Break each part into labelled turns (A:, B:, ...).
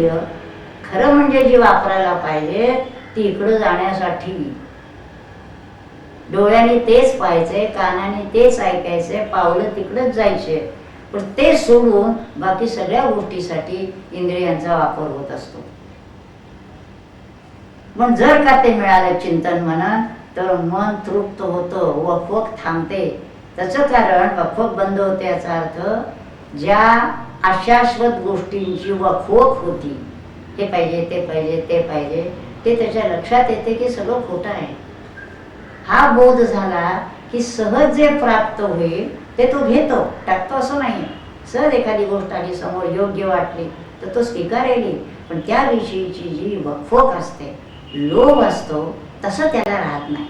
A: खरं म्हणजे जी वापरायला पाहिजे ती इकडं जाण्यासाठी. डोळ्याने तेच पाहायचंय कानाने तेच ऐकायचंय पावलं तिकडंच जायचे पण ते सोडून बाकी सगळ्या गोष्टीसाठी इंद्रियांचा वापर होत असतो. पण जर का ते मिळालं चिंतन म्हणा तर मन तृप्त होतं वकवक थांबते. त्याचं कारण वकवक बंद होते याचा अर्थ ज्या अशाश्वत गोष्टींची वकवक होती. हे पाहिजे ते पाहिजे ते पाहिजे. ते त्याच्या लक्षात येते की सगळं खोटं आहे. हा बोध झाला की सहज जे प्राप्त होईल ते तो घेतो. टाकतो असं नाही. सहज एखादी गोष्ट आली समोर योग्य वाटली तर तो स्वीकारेली. पण त्याविषयीची जी वकवक असते लोभ असतो तसं त्याला राहत नाही.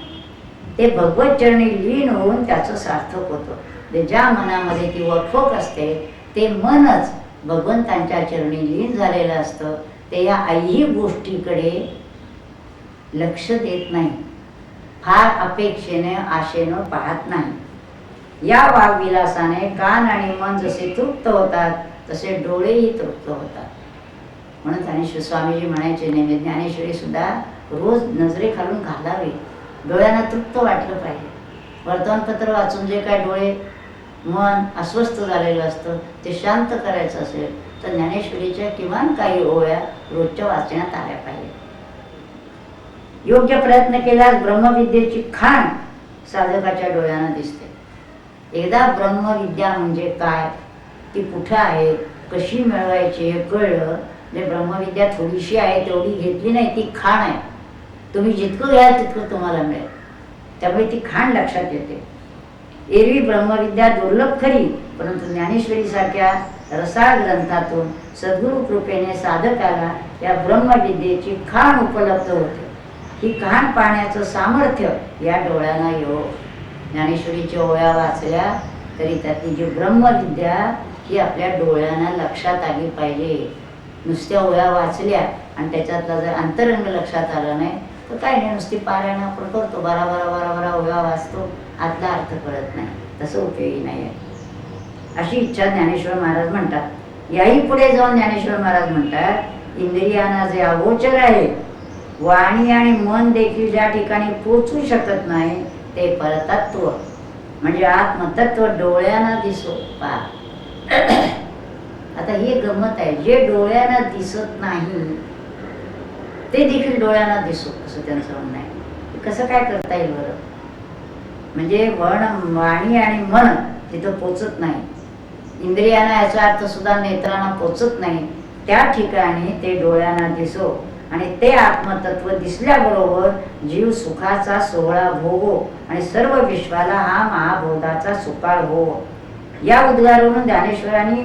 A: ते भगवत चरणी लीन होऊन त्याचं सार्थक होतं. म्हणजे ज्या मनामध्ये ती वकवक असते ते मनच भगवंतांच्या चरणी लीन झालेलं असतं. ते या आई गोष्टीकडे लक्ष देत नाही. फार अपेक्षेने आशेनं पाहत नाही. या वाघविलासाने कान आणि मन जसे तृप्त होतात तसे डोळेही तृप्त होतात. म्हणून ज्ञानेश्वर स्वामीजी म्हणायचे नेहमी ज्ञानेश्वरी सुद्धा रोज नजरे खालून घालावे. डोळ्यांना तृप्त वाटलं पाहिजे. वर्तमानपत्र वाचून जे काय डोळे मन अस्वस्थ झालेलं असतं ते शांत करायचं असेल तर ज्ञानेश्वरीच्या किमान काही ओव्या रोजच्या वाचण्यात आल्या पाहिजे योग्य प्रयत्न केल्यास ब्रह्मविद्येची खाण साधकाच्या डोळ्यांना दिसते. एकदा ब्रह्मविद्या म्हणजे काय ती कुठं आहे कशी मिळवायची हे कळलं म्हणजे ब्रह्मविद्या थोडीशी आहे तेवढी घेतली नाही ती खाण आहे. तुम्ही जितकं घ्याल तितकं तुम्हाला मिळेल. त्यामुळे ती खाण लक्षात येते. एरवी ब्रह्मविद्या दुर्लभ खरी परंतु ज्ञानेश्वरीसारख्या रसाळ ग्रंथातून सद्गुरु कृपेने साधकाला या ब्रह्मविद्येची खाण उपलब्ध होते. ही खाण पाहण्याचं सामर्थ्य या डोळ्यांना येऊ ज्ञानेश्वरीच्या ओळ्या वाचल्या तरी त्यातली जी ब्रह्मविद्या ही आपल्या डोळ्यांना लक्षात आली पाहिजे. नुसत्या ओळ्या वाचल्या आणि त्याच्यातला जर अंतरंग लक्षात आला नाही तर काय नाही नुसती पारायण आपण करतो बारा बारा बारा बारा ओळ्या वाचतो. आतला अर्थ कळत नाही. तसं उपयोगी नाही आहे. अशी इच्छा ज्ञानेश्वर महाराज म्हणतात. याही पुढे जाऊन ज्ञानेश्वर महाराज म्हणतात इंद्रियांना जे अगोचर आहे वाणी आणि मन देखील ज्या ठिकाणी पोचू शकत नाही ते परतत्व म्हणजे आत्मतत्व डोळ्यांना दिसो. पा आता ही गंमत आहे. जे डोळ्यांना दिसत नाही ते देखील डोळ्यांना दिसो असं त्यांचं म्हणणं आहे. कसं काय करता येईल बरं? म्हणजे वण वाणी आणि मन तिथं पोचत नाही. इंद्रियांना याचा अर्थ सुद्धा नेत्रांना पोचत नाही. त्या ठिकाणी ते डोळ्यांना दिसो आणि ते आत्मतत्व दिसल्याबरोबर जीव सुखाचा सोहळा भोगो आणि सर्व विश्वाला हा महाबोधाचा सुकाळ हो. या उद्गारावरून ज्ञानेश्वरांनी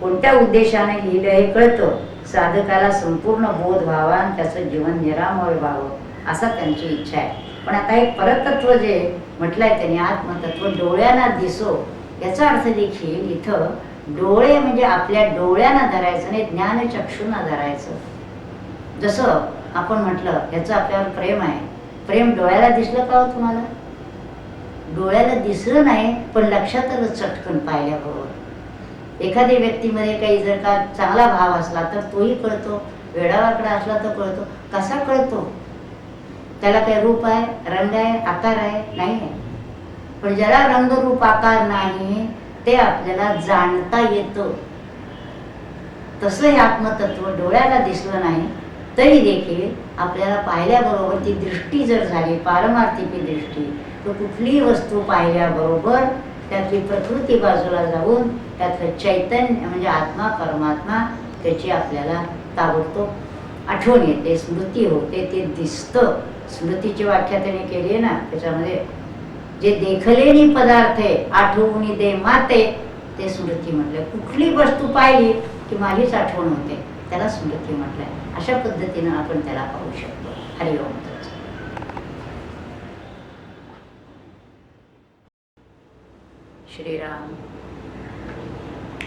A: कोणत्या उद्देशाने लिहिलं हे कळतं? साधकाला संपूर्ण बोध व्हावा आणि त्याचं जीवन निरामय व्हावं असा त्यांची इच्छा आहे. पण आता एक परतत्व जे म्हटलंय त्याने आत्मतत्व डोळ्यांना दिसो. याचा अर्थ देखील इथं डोळे म्हणजे आपल्या डोळ्यांना धरायचं नाही ज्ञानचक्षुना धरायचं. जसं आपण म्हटलं याचं आपल्यावर प्रेम आहे. प्रेम डोळ्याला दिसलं का हो तुम्हाला? डोळ्याला दिसलं नाही पण लक्षातच चटकन पाहिल्याबरोबर हो. एखाद्या व्यक्तीमध्ये काही जर का चांगला भाव असला तर तोही कळतो वेडावाकडा असला तर कळतो. कसा कळतो? त्याला काही रूप आहे रंग आहे आकार आहे नाही आहे. पण ज्याला रंग रूप आकार नाही ते आपल्याला जाणता येतं. तसं हे आत्मतत्व डोळ्याला दिसलं नाही तरी देखील आपल्याला पाहिल्याबरोबर ती दृष्टी जर झाली पारमार्थिकी दृष्टी तर कुठलीही वस्तू पाहिल्याबरोबर त्यातली प्रकृती बाजूला जाऊन त्यातलं चैतन्य म्हणजे आत्मा परमात्मा त्याची आपल्याला ताबडतोब आठवण येते स्मृती होते ते दिसतं. स्मृतीची व्याख्या त्याने केली आहे ना त्याच्यामध्ये जे देखलेली पदार्थ आहे आठवणी दे माते ते स्मृती म्हटलं कुठली वस्तू पाहिली की माझीच आठवण होते त्याला स्मृती म्हटलंय. अशा पद्धतीनं आपण त्याला पाहू शकतो. हरिओम. श्रीराम.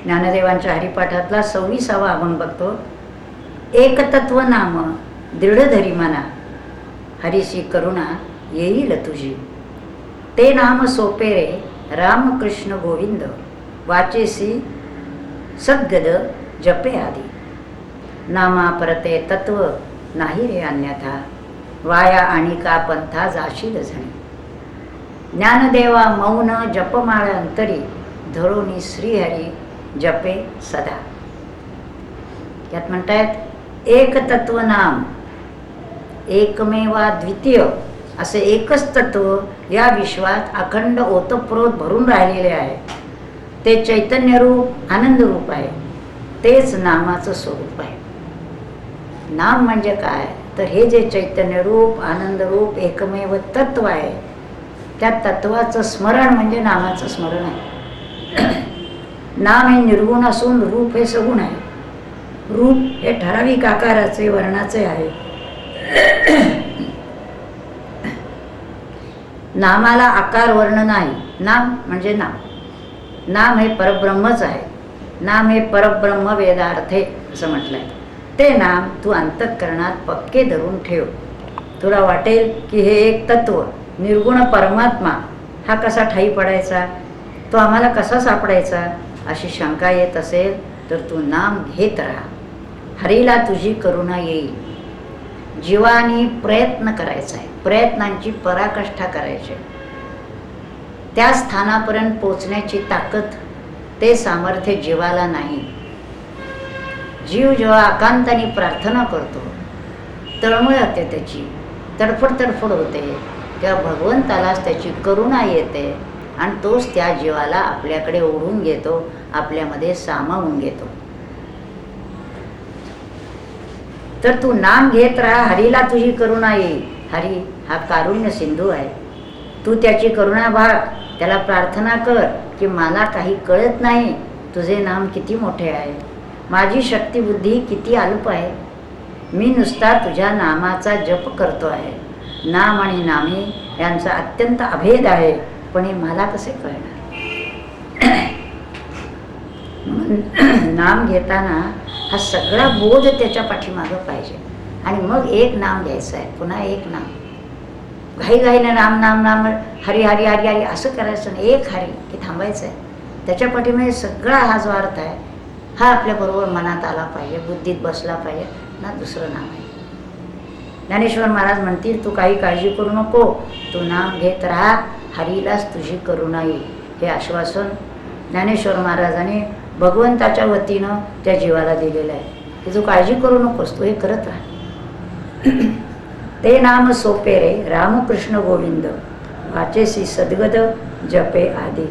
A: ज्ञानदेवांच्या हरिपाठातला सव्वीसावा आपण बघतो. एकतत्व नाम दृढ धरी हरिशी करुणा येईल तुझी. ते नाम सोपे रे रामकृष्ण गोविंद वाचेसी सद्गद जपे आदी. नामा परते तत्व नाही रे अन्यथा वाया आणि का पंथा जाशील झणी. ज्ञानदेवा मौन जपमाळ अंतरी धरोनी श्रीहरी जपे सदा. यात म्हणतायत एक तत्व नाम एकमेवा द्वितीय असे एकच तत्व या विश्वात अखंड ओतप्रोत भरून राहिलेले आहे. ते चैतन्यरूप आनंदरूप आहे. तेच नामाचं स्वरूप आहे. नाम म्हणजे काय? तर हे जे चैतन्य रूप एकमेव तत्व आहे त्या तत्वाचं स्मरण म्हणजे नामाचं स्मरण आहे. नाम हे निर्गुण असून रूप हे सगुण आहे. रूप हे ठराविक आकाराचे वर्णाचे आहे. नामाला आकार वर्ण नाही. नाम म्हणजे नाम. नाम हे परब्रह्मच आहे. नाम हे परब्रह्म वेदार्थे असं म्हटलंय. ते नाम तू अंतःकरणात पक्के धरून ठेव. तुला वाटेल की हे एक तत्व निर्गुण परमात्मा हा कसा ठाई पडायचा? तो आम्हाला कसा सापडायचा? अशी शंका येत असेल तर तू नाम घेत राहा. हरीला तुझी करुणा येईल. जीवानी प्रयत्न करायचा आहे. प्रयत्नांची पराकाष्ठा करायची आहे. त्या स्थानापर्यंत पोचण्याची ताकद ते सामर्थ्य जीवाला नाही. जीव जेव्हा आकांताने प्रार्थना करतो तळमळ होते त्याची तडफड तडफड होते. तेव्हा भगवंतालाच त्याची करुणा येते आणि तोच त्या जीवाला आपल्याकडे ओढून घेतो आपल्यामध्ये सामावून घेतो. तर तू नाम घेत राहा हरीला तुझी करुणा येईल. हरी हा कारुण्य सिंधू आहे. तू त्याची करुणा भाग त्याला प्रार्थना कर की मला काही कळत नाही तुझे नाम किती मोठे आहे. माझी शक्ती बुद्धी किती अल्प आहे. मी नुसता तुझ्या नामाचा जप करतो आहे. नाम आणि नामे यांचा अत्यंत अभेद आहे पण हे मला कसे कळणार? म्हणून नाम घेताना हा सगळा बोध त्याच्या पाठीमागं पाहिजे. आणि मग एक नाम घ्यायचं आहे पुन्हा एक नाम. घाईघाईनं राम नाम नाम हरी हरी हरी हरी असं करायचं नाही. एक हरी की थांबायचं आहे. त्याच्या पाठीमागे सगळा हा जो अर्थ आहे हा आपल्याबरोबर मनात आला पाहिजे बुद्धीत बसला पाहिजे ना दुसरं नाम आहे. ज्ञानेश्वर महाराज म्हणतील तू काही काळजी करू नको. तू नाम घेत राहा. हरीलाच तुझी करू येईल हे आश्वासन ज्ञानेश्वर महाराजाने भगवंताच्या वतीनं त्या जीवाला दिलेलं आहे. की तू काळजी करू नकोस तू हे करत राहा. ते नाम सोपे रे रामकृष्ण गोविंद. वाचेसी सद्गद जपे आदी.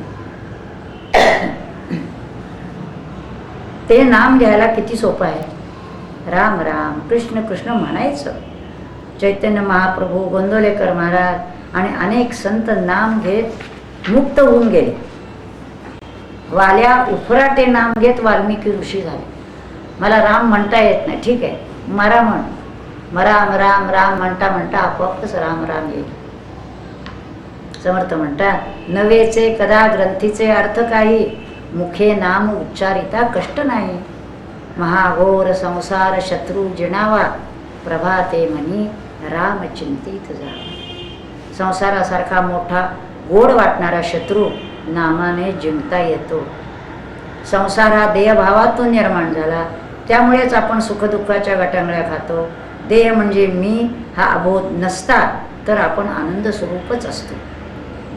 A: ते नाम घ्यायला किती सोपं आहे? राम राम कृष्ण कृष्ण म्हणायचं. चैतन्य महाप्रभू गोंदवलेकर महाराज आणि अनेक संत नाम घेत मुक्त होऊन गेले. वाल्या उफराटे नाम घेत वाल्मिकी ऋषी झाले. मला राम म्हणता येत नाही ठीक आहे. मरा म्हण. राम राम राम म्हणता म्हणता आपोआपच राम राम येईल. समर्थ म्हणतात नवेचे कदा ग्रंथीचे अर्थ काही? मुखे नाम उच्चारिता कष्ट नाही. महाघोर संसार शत्रू जिणावा. प्रभाते म्हणी राम चिंतित जा. संसारासारखा मोठा गोड वाटणारा शत्रू नामाने जिंकता येतो. संसार हा देहभावातून निर्माण झाला. त्यामुळेच आपण सुखदुःखाच्या गटांगळ्या खातो. देह म्हणजे मी हा अबोध नसता तर आपण आनंद स्वरूपच असतो.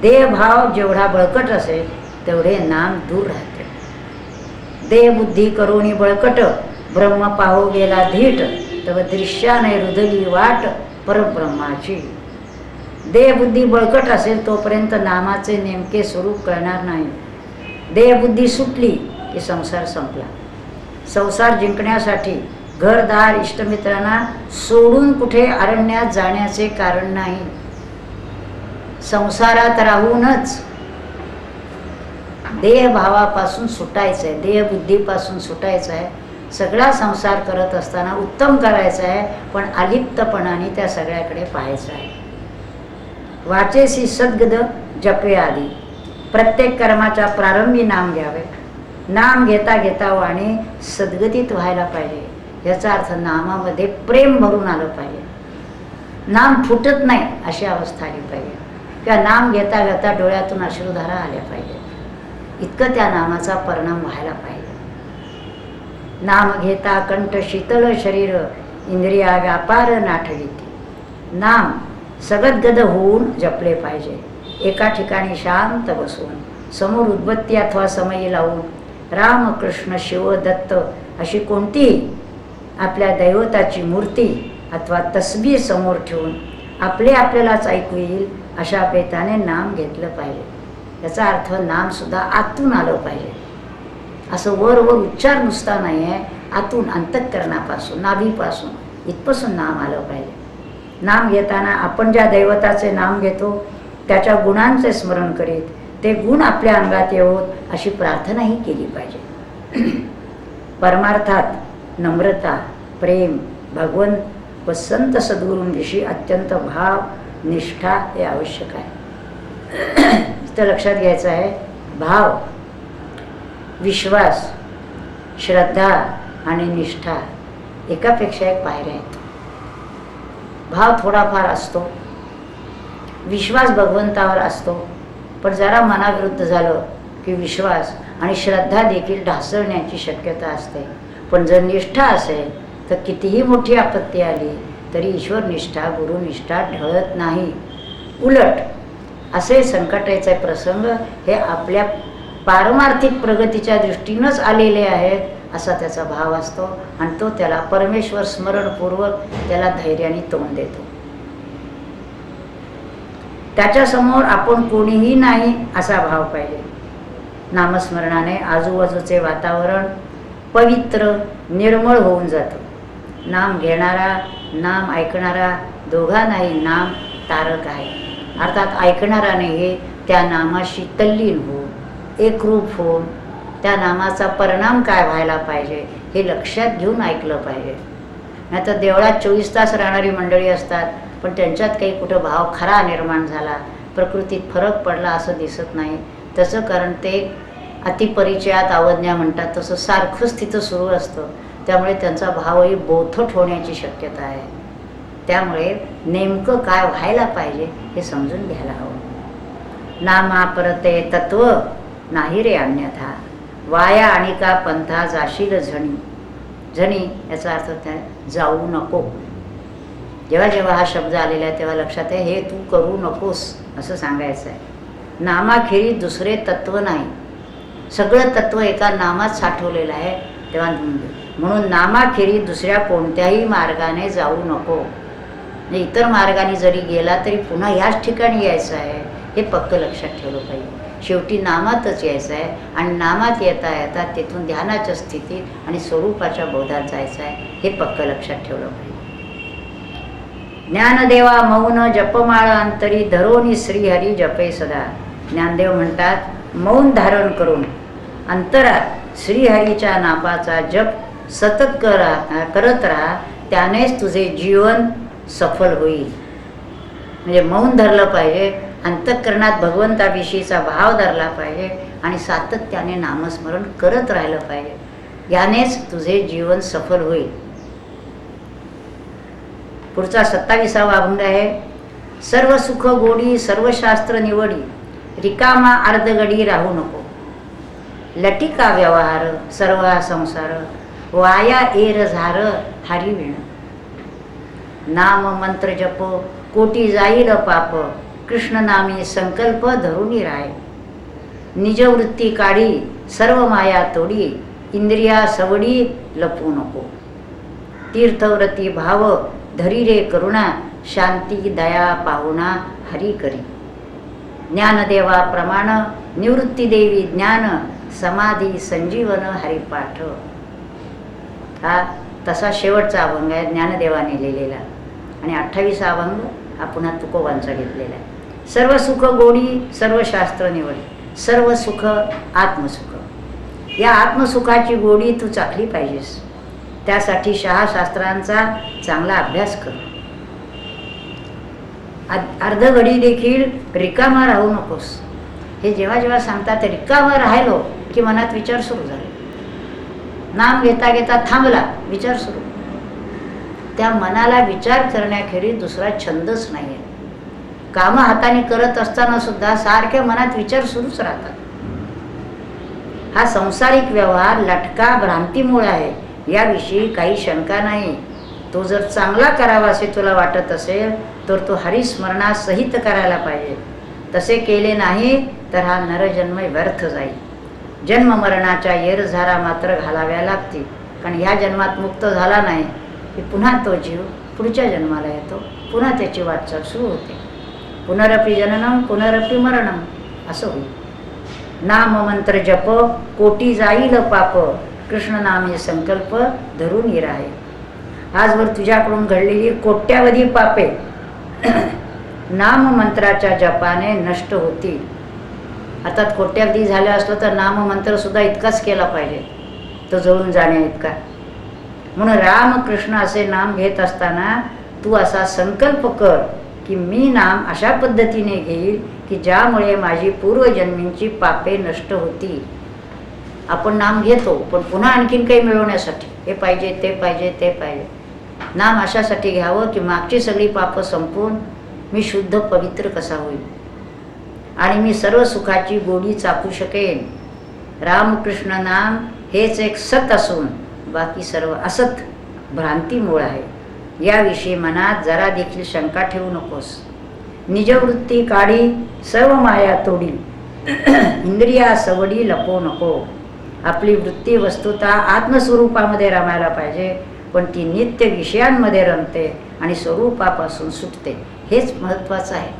A: देहभाव जेवढा बळकट असेल तेवढे नाम दूर राहते. देहबुद्धी करोनी बळकट ब्रह्म पाहू गेला धीट तव दृश्याने रुदली वाट परब्रह्माची. देहबुद्धी बळकट असेल तोपर्यंत नामाचे नेमके स्वरूप कळणार नाही. देहबुद्धी सुटली की संसार संपला. संसार जिंकण्यासाठी घरदार इष्टमित्रांना सोडून कुठे अरण्यात जाण्याचे कारण नाही. संसारात राहूनच देहभावापासून सुटायचं आहे देहबुद्धीपासून सुटायचं आहे सगळा संसार करत असताना उत्तम करायचा आहे पण अलिप्तपणाने त्या सगळ्याकडे पाहायचं आहे वाचेसी सद्गद जपे आधी प्रत्येक कर्माच्या प्रारंभी नाम घ्यावे. नाम घेता घेता वाणी सद्गतीत व्हायला पाहिजे. याचा अर्थ नामामध्ये प्रेम भरून आलं पाहिजे. नाम फुटत नाही अशी अवस्था आली पाहिजे. किंवा नाम घेता घेता डोळ्यातून अश्रुधारा आल्या पाहिजे. इतकं त्या नामाचा परिणाम व्हायला पाहिजे. नाम घेता कंठ शीतल शरीर इंद्रिया व्यापार नाठविती. नाम सगदगद होऊन जपले पाहिजे. एका ठिकाणी शांत बसून समोर उद्बत्ती अथवा समयी लावून राम कृष्ण शिव दत्त अशी कोणतीही आपल्या दैवताची मूर्ती अथवा तस्बी समोर ठेवून आपले आपल्यालाच ऐकू येईल अशा बेताने नाम घेतलं पाहिजे. याचा अर्थ नामसुद्धा आतून आलं पाहिजे. असं वर वर उच्चार नुसता नाही आहे आतून अंतःकरणापासून नाभीपासून इथपासून नाम आलं पाहिजे. नाम घेताना आपण ज्या दैवताचे नाम घेतो त्याच्या गुणांचे स्मरण करीत ते गुण आपल्या अंगात येवोत अशी प्रार्थनाही केली पाहिजे. परमार्थात नम्रता प्रेम भगवंत व संत सद्गुरूंविषयी अत्यंत भाव निष्ठा हे आवश्यक आहे. इथं लक्षात घ्यायचं आहे भाव विश्वास श्रद्धा आणि निष्ठा एकापेक्षा एक पायऱ्या आहेत. भाव थोडाफार असतो. विश्वास भगवंतावर असतो. पण जरा मनाविरुद्ध झालं की विश्वास आणि श्रद्धा देखील ढासळण्याची शक्यता असते. पण जर निष्ठा असेल तर कितीही मोठी आपत्ती आली तरी ईश्वर निष्ठा गुरुनिष्ठा ढळत नाही. उलट असे संकटाचे प्रसंग हे आपल्या पारमार्थिक प्रगतीच्या दृष्टीनंच आलेले आहेत. असा त्याचा भाव असतो आणि तो त्याला परमेश्वर स्मरणपूर्वक त्याला धैर्याने तोंड देतो. त्याच्यासमोर आपण कोणीही नाही असा भाव पाहिजे. नामस्मरणाने आजूबाजूचे वातावरण पवित्र निर्मळ होऊन जातं. नाम घेणारा नाम ऐकणारा दोघांनाही नाम तारक आहे. अर्थात ऐकणाराने हे त्या नामाशी तल्लीन होऊन एकरूप होऊन त्या नामाचा परिणाम काय व्हायला पाहिजे हे लक्षात घेऊन ऐकलं पाहिजे. नाही तर देवळात चोवीस तास राहणारी मंडळी असतात पण त्यांच्यात काही कुठं भाव खरा निर्माण झाला प्रकृतीत फरक पडला असं दिसत नाही. त्याचं कारण ते अतिपरिचयात अवज्ञा म्हणतात तसं सारखंच तिथं सुरू असतं. त्यामुळे त्यांचा भावही बोथट होण्याची शक्यता आहे. त्यामुळे नेमकं काय व्हायला पाहिजे हे समजून घ्यायला हवं. नामा परते तत्व नाही रे अन्यथा. वाया आणि का पंथा जाशील झणी. झणी याचा अर्थ त्या जाऊ नको. जेव्हा जेव्हा हा शब्द आलेला आहे तेव्हा लक्षात आहे हे तू करू नकोस असं सांगायचं आहे. नामाखेरी दुसरे तत्व नाही. सगळं तत्व एका नामात साठवलेलं आहे तेव्हा म्हणून नामाखेरी दुसऱ्या कोणत्याही मार्गाने जाऊ नको. इतर मार्गाने जरी गेला तरी पुन्हा ह्याच ठिकाणी यायचं आहे हे पक्क लक्षात ठेवलं पाहिजे. शेवटी नामातच यायचं आहे. आणि नामात येता येता तिथून ध्यानाच्या स्थितीत आणि स्वरूपाच्या बोधात जायचं आहे हे पक्क लक्षात ठेवलं पाहिजे. ज्ञानदेवा मौन जपमाळ अंतरी धरोनी श्रीहरी जपे सदा. ज्ञानदेव म्हणतात मौन धारण करून अंतरात श्रीहरीच्या नापाचा जप सतत करा करत राहा त्यानेच तुझे जीवन सफल होईल. म्हणजे मौन धरलं पाहिजे अंतःकरणात भगवंताविषयीचा भाव धरला पाहिजे आणि सातत्याने नामस्मरण करत राहिलं पाहिजे. यानेच तुझे जीवन सफल होईल. पुढचा सत्तावीसावा अभंग आहे सर्व सुख गोडी सर्व शास्त्र निवडी रिकामा अर्धगडी राहू नको. लटिका व्यवहार सर्व संसार वाया एर झार हरिविण. नाम मंत्र जप कोटी जाईल पाप कृष्ण नामी संकल्प धरुणी राय. निजवृत्ती काढी सर्व माया तोडी इंद्रिया सवडी लपू नको. तीर्थव्रती भाव धरी रे करुणा शांती दया पाहुणा हरी करी ज्ञानदेवा प्रमाण ज्ञान समाधी संजीवन हरिपाठ. हा तसा शेवटचा अभंग आहे ज्ञानदेवाने लिहिलेला. आणि अठ्ठावीसा अभंग हा पुन्हा तुकोबांचा घेतलेला आहे. सर्व सुख गोडी सर्व शास्त्र निवडी सर्व सुख आत्मसुख. या आत्मसुखाची गोडी तू चाखली पाहिजेस. त्यासाठी शहाशास्त्रांचा चांगला अभ्यास कर. अर्धघडी देखील रिकामा राहू नकोस. हे जेव्हा जेव्हा सांगतात रिकामा राहिलो की मनात विचार सुरू झाले. नाम घेता घेता थांबला विचार सुरू. त्या मनाला विचार करण्याखेरीज दुसरा छंदच नाही आहे कामं हाताने करत असताना सुद्धा सारख्या मनात विचार सुरूच राहतात. हा संसारिक व्यवहार लटका भ्रांतीमुळे आहे. याविषयी काही शंका नाही. तो जर चांगला करावा असे तुला वाटत असेल तर तो हरिस्मरणासहित करायला पाहिजे. तसे केले नाही तर हा नरजन्म व्यर्थ जाईल. जन्म मरणाच्या येरझारा मात्र घालाव्या लागतील. कारण ह्या जन्मात मुक्त झाला नाही की पुन्हा तो जीव पुढच्या जन्माला येतो. पुन्हा त्याची वाटचाल सुरू होते. पुनरपी जननम पुनरपी मरणम असं होईल. नाम मंत्र जप कोटी जाईल पाप कृष्ण नामे संकल्प धरून ये आहे आजवर तुझ्याकडून घडलेली कोट्यावधी पापे नाम मंत्राच्या जपाने नष्ट होतील. आता कोट्यावधी झालं असलं तर नाममंत्रसुद्धा इतकाच केला पाहिजे. तो जळून जाण्या इतका. म्हणून रामकृष्ण असे नाम घेत असताना तू असा संकल्प कर. की मी नाम अशा पद्धतीने घेईल की ज्यामुळे माझी पूर्वजन्मींची पापे नष्ट होतील. आपण नाम घेतो पण पुन्हा आणखीन काही मिळवण्यासाठी. हे पाहिजे ते पाहिजे ते पाहिजे. नाम अशासाठी घ्यावं की मागची सगळी पापं संपून मी शुद्ध पवित्र कसा होईल? आणि मी सर्व सुखाची गोडी चाकू शकेन. रामकृष्ण नाम हेच एक सत असून बाकी सर्व असत. भ्रांतीमुळे आहे. याविषयी मनात जरा देखील शंका ठेवू नकोस. निजवृत्ती काढी सर्व माया तोडी. इंद्रिया सवडी लपो नको. आपली वृत्ती वस्तुता आत्मस्वरूपामध्ये रमायला पाहिजे पण ती नित्य विषयांमध्ये रमते आणि स्वरूपापासून सुटते. हेच महत्त्वाचं आहे.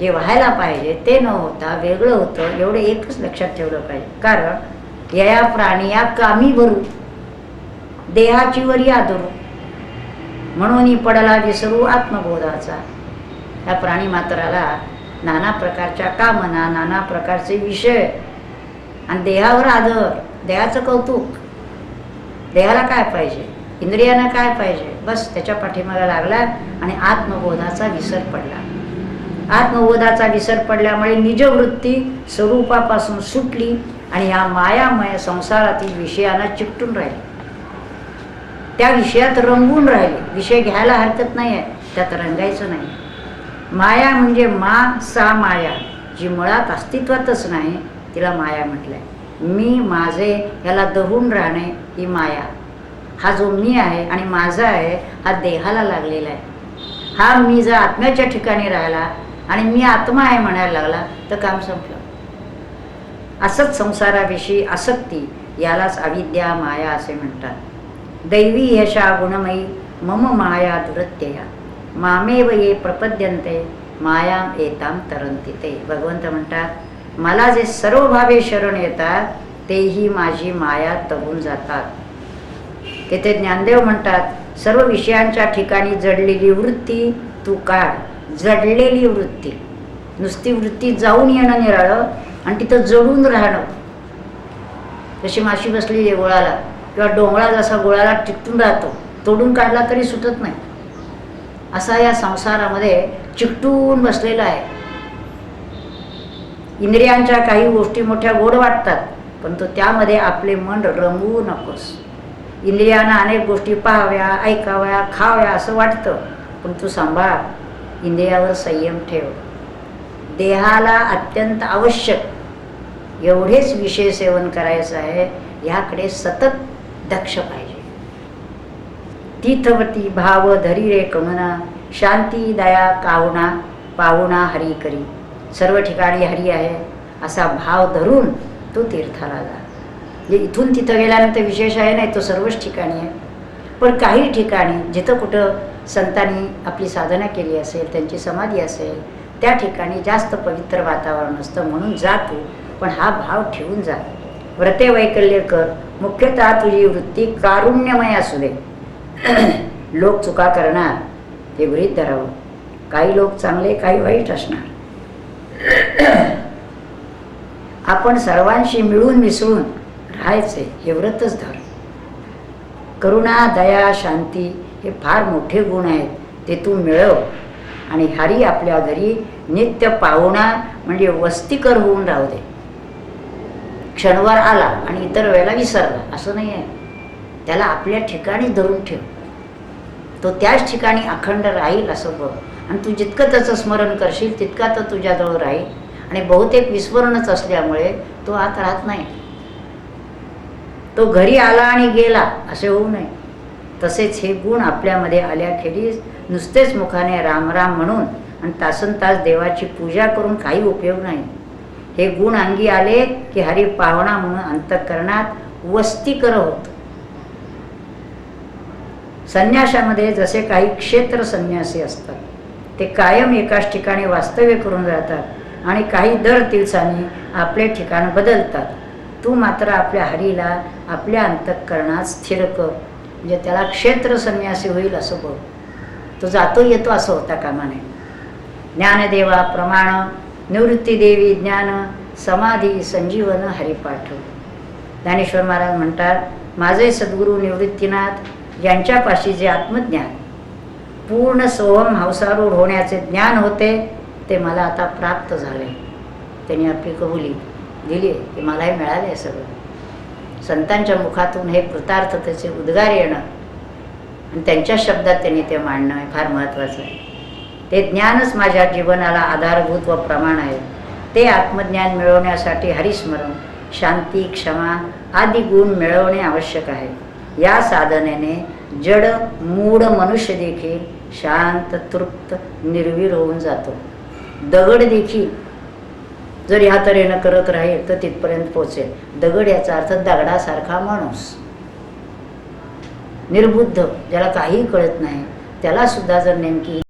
A: जे व्हायला पाहिजे ते न होता वेगळं होतं एवढं एकच लक्षात ठेवलं पाहिजे. कारण यया प्राणी या कामी भरू देहाची वरी आदरू म्हणून पडला विसरू आत्मबोधाचा. या प्राणी मात्राला नाना प्रकारच्या कामना नाना प्रकारचे विषय आणि देहावर आदर देहाचं कौतुक. देहाला काय पाहिजे? इंद्रियांना काय पाहिजे? बस त्याच्या पाठीमागा लागला आणि आत्मबोधाचा विसर पडला. आत्मबोधाचा विसर पडल्यामुळे निजवृत्ती स्वरूपापासून सुटली आणि या मायामय संसारातील विषयांना चिकटून राहिली. त्या विषयात रंगून राहिले. विषय घ्यायला हरकत नाही आहे त्यात रंगायचं नाही. माया म्हणजे मा सा माया. जी मुळात अस्तित्वातच नाही तिला माया म्हटलंय. मी माझे याला दहून राहणे ही माया. हा जो मी आहे आणि माझा आहे हा देहाला लागलेला आहे. हा मी जर आत्म्याच्या ठिकाणी राहिला आणि मी आत्मा आहे म्हणायला लागला तर काम संपलं. असंच संसाराविषयी आसक्ती यालाच अविद्या माया असे म्हणतात. दैवी यशा गुणमयी मम माया दुरत्यया मामेव ये प्रपद्यंते माया येताम तरंती ते भगवंत म्हणतात मला जे सर्व भावे शरण येतात तेही माझी माया तगून जातात तेथे ज्ञानदेव म्हणतात सर्व विषयांच्या ठिकाणी जडलेली वृत्ती तू काढ जडलेली वृत्ती नुसती वृत्ती जाऊन येणं निराळं आणि तिथं जडून राहणं जशी माशी बसलेली आहे गोळाला किंवा डोंगळा जसा गोळाला चिकटून राहतो तोडून काढला तरी सुटत नाही. असा या संसारामध्ये चिकटून बसलेला आहे. इंद्रियांच्या काही गोष्टी मोठ्या गोड वाटतात पण तो त्यामध्ये आपले मन रमवू नकोस. इंद्रियांना अनेक गोष्टी पाहाव्या ऐकाव्या खाव्या असं वाटतं पण तू सांभाळ इंद्रियावर संयम ठेव. देहाला अत्यंत आवश्यक एवढेच विषय सेवन करायचं आहे ह्याकडे सतत दक्ष पाहिजे. तीर्थवती भाव धरी रे कमना शांती दया कावना पावणा हरी करी. सर्व ठिकाणी हरी आहे असा भाव धरून तो तीर्थाला जा. म्हणजे इथून तिथं गेल्यानंतर विशेष आहे नाही तो सर्वच ठिकाणी आहे. पण काही ठिकाणी जिथं कुठं संतांनी आपली साधना केली असेल त्यांची समाधी असेल त्या ठिकाणी जास्त पवित्र वातावरण असतं म्हणून जातो पण हा भाव ठेवून जातो व्रते वैकल्य कर मुख्यतः तुझी वृत्ती कारुण्यमय असू दे. लोक चुका करणार ते गृहीत धरावं. काही लोक चांगले काही वाईट असणार. आपण सर्वांशी मिळून मिसळून राहायचे हे व्रतच धर करुणा दया शांती हे फार मोठे गुण आहेत ते तू मिळव. आणि हरी आपल्या घरी नित्य पाहुणा म्हणजे वस्तीकर होऊन राहू दे. क्षणभर आला आणि इतर वेळेला विसरला. असं नाही आहे. त्याला आपल्या ठिकाणी धरून ठेव. तो त्याच ठिकाणी अखंड राहील असं बघ. आणि तू जितकं त्याचं स्मरण करशील तितका तो तुझ्याजवळ राहील. आणि बहुतेक विस्मरणच असल्यामुळे तो आत राहत नाही. तो घरी आला आणि गेला असे होऊ नये. तसेच हे गुण आपल्यामध्ये आल्याखेरीज नुसतेच मुखाने राम राम म्हणून आणि तासन तास देवाची पूजा करून काही उपयोग नाही. हे गुण अंगी आले की हरी पावणा म्हणून अंतःकरणात वस्तीकर होत. संन्यासामध्ये जसे काही क्षेत्र संन्यासी असतात ते कायम एकाच ठिकाणी वास्तव्य करून राहतात आणि काही दर दिवसांनी आपले ठिकाण बदलतात. तू मात्र आपल्या हरीला आपल्या अंतःकरणात स्थिर कर म्हणजे त्याला क्षेत्र संन्यासी होईल असं बघ तो जातो येतो असं होता कामा नये ज्ञानदेवा प्रमाण निवृत्तीदेवी ज्ञान समाधी संजीवन हरिपाठ. ज्ञानेश्वर महाराज म्हणतात माझे सद्गुरू निवृत्तीनाथ यांच्यापाशी जे आत्मज्ञान पूर्ण सोहम हंसारूढ होण्याचे ज्ञान होते ते मला आता प्राप्त झाले. त्यांनी आपली कबुली दिली की मलाही मिळाले सगळं. संतांच्या मुखातून हे कृतार्थतेचे उद्गार येणं आणि त्यांच्या शब्दात त्यांनी ते मांडणं हे फार महत्त्वाचं आहे. ते ज्ञानच माझ्या जीवनाला आधारभूत व प्रमाण आहे. ते आत्मज्ञान मिळवण्यासाठी हरिस्मरण शांती क्षमा आदी गुण मिळवणे आवश्यक आहे. या साधनेने जड मूढ मनुष्य देखील शांत तृप्त निर्वीर होऊन जातो. दगड देखील जर ह्या तऱ्हेनं करत राहील तर तिथपर्यंत पोचेल दगड याचा अर्थ दगडासारखा माणूस. निर्बुद्ध ज्याला काहीही कळत नाही त्याला सुद्धा जर नेमकी